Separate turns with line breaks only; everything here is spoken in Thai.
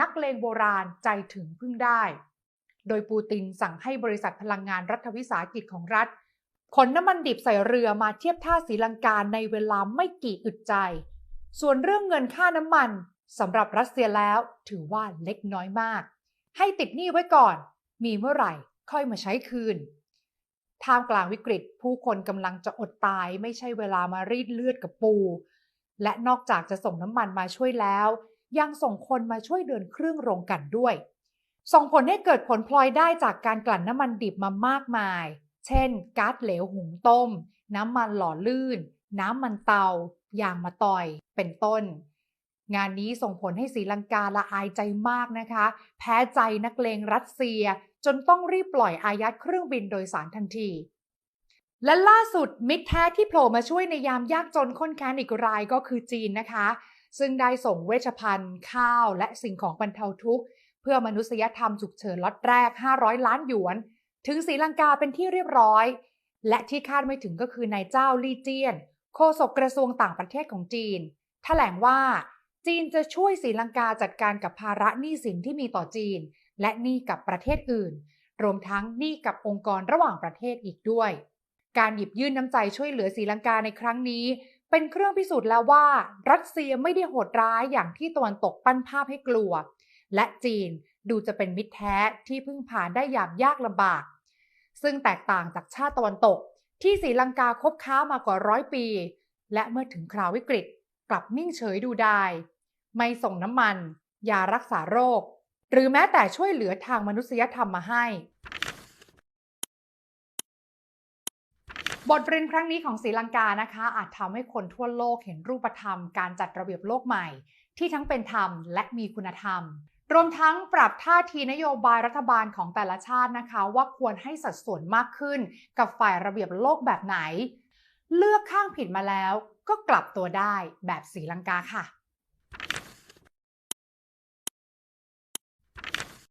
นักเลงโบราณใจถึงพึ่งได้ โดยปูตินสั่งให้บริษัทพลังงานรัฐวิสาหกิจของรัฐ ขนน้ำมันดิบใส่เรือมาเทียบท่าศรีลังกาในเวลาไม่กี่อึดใจ ส่วนเรื่องเงินค่าน้ำมันสำหรับรัสเซียแล้วถือว่าเล็กน้อยมาก ให้ติดหนี้ไว้ก่อน มีเมื่อไหร่ค่อยมาใช้คืนท่ามกลางวิกฤต ผู้คนกำลังจะอดตายไม่ใช่เวลามารีดเลือดกับปู และนอกจากจะส่งน้ำมันมาช่วยแล้ว ยังส่งคนมาช่วยเดินเครื่องโรงกันด้วย ส่งผลให้เกิดผลพลอยได้จากการกลั่นน้ำมันดิบมามากมาย เช่นก๊าซเหลวหุงต้ม น้ำมันหล่อลื่น น้ำมันเตา ยางมะตอย เป็นต้น งานนี้ส่งผลให้ศรีลังกาละอายใจมากนะคะ แพ้ใจนักเลงรัสเซีย จนต้องรีบปล่อยอายัดเครื่องบินโดยสารทันทีและล่าสุดมิตรแท้ที่โผล่มาช่วยในยามยากจนค้นแค้นอีกรายก็คือจีนนะคะ ซึ่งได้ส่งเวชภัณฑ์ ข้าว และสิ่งของบรรเทาทุกข์ เพื่อมนุษยธรรมฉุกเฉินล็อตแรก 500 ล้านหยวน ถึงศรีลังกาเป็นที่เรียบร้อย และที่คาดไม่ถึงก็คือนายเจ้าลี่เจียน โฆษกกระทรวงต่างประเทศของจีนแถลงว่า จีนจะช่วยศรีลังกาจัดการกับภาระหนี้สินที่มีต่อจีน และหนี้กับประเทศอื่น รวมทั้งหนี้กับองค์กรระหว่างประเทศอีกด้วยการหยิบยื่นน้ำใจช่วยเหลือศรีลังกาในครั้งนี้ เป็นเครื่องพิสูจน์แล้วว่า รัสเซียไม่ได้โหดร้ายอย่างที่ตะวันตกปั้นภาพให้กลัว และจีนดูจะเป็นมิตรแท้ที่พึ่งพานได้อย่างยากลำบาก ซึ่งแตกต่างจากชาติตะวันตก ที่ศรีลังกาคบค้ามากว่าร้อยปี และเมื่อถึงคราววิกฤต กลับนิ่งเฉยดูได้ไม่ส่งน้ำมัน ยารักษาโรค หรือแม้แต่ช่วยเหลือทางมนุษยธรรมมาให้ บทเรียนครั้งนี้ของศรีลังกานะคะ อาจทำให้คนทั่วโลกเห็นรูปธรรมการจัดระเบียบโลกใหม่ ที่ทั้งเป็นธรรมและมีคุณธรรม รวมทั้งปรับท่าทีนโยบายรัฐบาลของแต่ละชาตินะคะ ว่าควรให้สัดส่วนมากขึ้น กับฝ่ายระเบียบโลกแบบไหน เลือกข้างผิดมาแล้วก็กลับตัวได้แบบศรีลังกาค่ะ